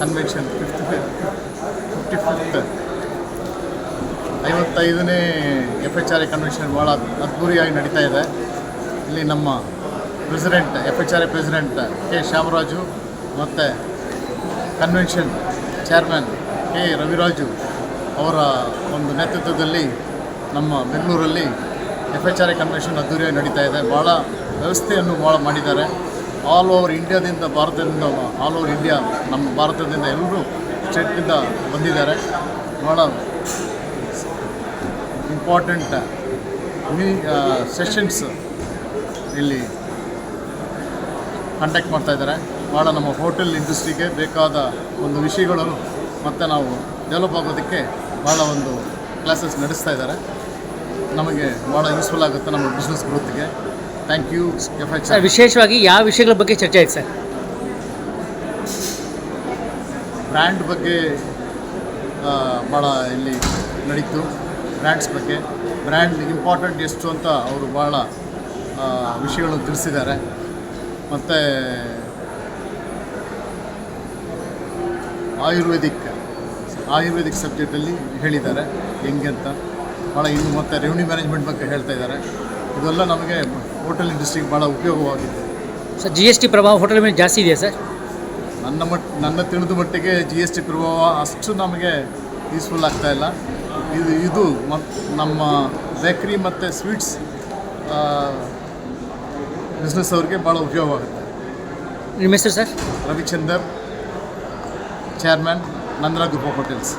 Convention fifth fifty fifth ಐವತ್ತೈದನೇ F H R A convention ಭಾಳ ಅದ್ಭುತವಾಗಿ ನಡೀತಾ ಇದೆ. ಇಲ್ಲಿ ನಮ್ಮ president F H R A president K. Shyamaraju ಮತ್ತು ಕನ್ವೆನ್ಷನ್ ಚೇರ್ಮನ್ ಕೆ. ರವಿರಾಜು ಅವರ ಒಂದು ನೇತೃತ್ವದಲ್ಲಿ ನಮ್ಮ ಬೆಂಗಳೂರಲ್ಲಿ F H R A convention ಅದ್ದೂರಿಯಾಗಿ ನಡೀತಾ ಇದೆ. ಭಾಳ ವ್ಯವಸ್ಥೆಯನ್ನು ಭಾಳ ಮಾಡಿದ್ದಾರೆ. ಆಲ್ ಓವರ್ ಇಂಡಿಯಾದಿಂದ ಭಾರತದಿಂದ ಆಲ್ ಓವರ್ ಇಂಡಿಯಾ ನಮ್ಮ ಭಾರತದಿಂದ ಎಲ್ಲರೂ ಸ್ಟೇಟ್ನಿಂದ ಬಂದಿದ್ದಾರೆ. ಭಾಳ ಇಂಪಾರ್ಟೆಂಟ್ ಮೀ ಸೆಷನ್ಸ್ ಇಲ್ಲಿ ಕಂಡಕ್ಟ್ ಮಾಡ್ತಾ ಇದ್ದಾರೆ. ಭಾಳ ನಮ್ಮ ಹೋಟೆಲ್ ಇಂಡಸ್ಟ್ರಿಗೆ ಬೇಕಾದ ಒಂದು ವಿಷಯಗಳನ್ನು ಮತ್ತು ನಾವು ಡೆವಲಪ್ ಆಗೋದಕ್ಕೆ ಭಾಳ ಒಂದು ಕ್ಲಾಸಸ್ ನಡೆಸ್ತಾ ಇದ್ದಾರೆ. ನಮಗೆ ಭಾಳ ಯೂಸ್ಫುಲ್ ಆಗುತ್ತೆ ನಮ್ಮ ಬಿಸ್ನೆಸ್ ಗ್ರೋತ್ಗೆ ಥ್ಯಾಂಕ್ ಯು ಎಫ್ ಸರ್ ವಿಶೇಷವಾಗಿ ಯಾವ ವಿಷಯಗಳ ಬಗ್ಗೆ ಚರ್ಚೆ ಆಯ್ತು ಸರ್? ಬ್ರ್ಯಾಂಡ್ ಬಗ್ಗೆ ಭಾಳ ಇಲ್ಲಿ ನಡೀತು. ಬ್ರ್ಯಾಂಡ್ಸ್ ಬಗ್ಗೆ. ಬ್ರ್ಯಾಂಡ್ ಇಂಪಾರ್ಟೆಂಟ್ ಎಷ್ಟು ಅಂತ ಅವರು ಭಾಳ ವಿಷಯಗಳನ್ನು ತಿಳಿಸಿದ್ದಾರೆ. ಮತ್ತು ಆಯುರ್ವೇದಿಕ್ ಆಯುರ್ವೇದಿಕ್ ಸಬ್ಜೆಕ್ಟಲ್ಲಿ ಹೇಳಿದ್ದಾರೆ. ಹೆಂಗೆ ಅಂತ. ಭಾಳ ಇನ್ನು ಮತ್ತು ರೆವಿನ್ಯೂ ಮ್ಯಾನೇಜ್ಮೆಂಟ್ ಬಗ್ಗೆ ಹೇಳ್ತಾ ಇದ್ದಾರೆ. ಇದೆಲ್ಲ ನಮಗೆ ಹೋಟೆಲ್ ಇಂಡಸ್ಟ್ರಿಗೆ ಭಾಳ ಉಪಯೋಗವಾಗಿದೆ. ಸರ್ ಜಿ ಎಸ್ ಟಿ ಪ್ರಭಾವ ಹೋಟೆಲ್ ಮೇಲೆ ಜಾಸ್ತಿ ಇದೆಯಾ ಸರ್? ನನ್ನ ಮಟ್ ನನ್ನ ತಿಳಿದ ಮಟ್ಟಿಗೆ ಜಿ ಎಸ್ ಟಿ ಪ್ರಭಾವ ಅಷ್ಟು ನಮಗೆ ಯೂಸ್ಫುಲ್ ಆಗ್ತಾ ಇಲ್ಲ. ಇದು ಇದು ಮತ್ತು ನಮ್ಮ ಬೇಕ್ರಿ ಮತ್ತು ಸ್ವೀಟ್ಸ್ ಬಿಸ್ನೆಸ್ ಅವ್ರಿಗೆ ಭಾಳ ಉಪಯೋಗವಾಗುತ್ತೆ ನಿಮ್ಮ ಹೆಸರು ಸರ್? ರವಿಚಂದರ್ ಚೇರ್ಮನ್ ನಂದರಾ ಉಪ ಆಫ್ ಹೋಟೆಲ್ಸ್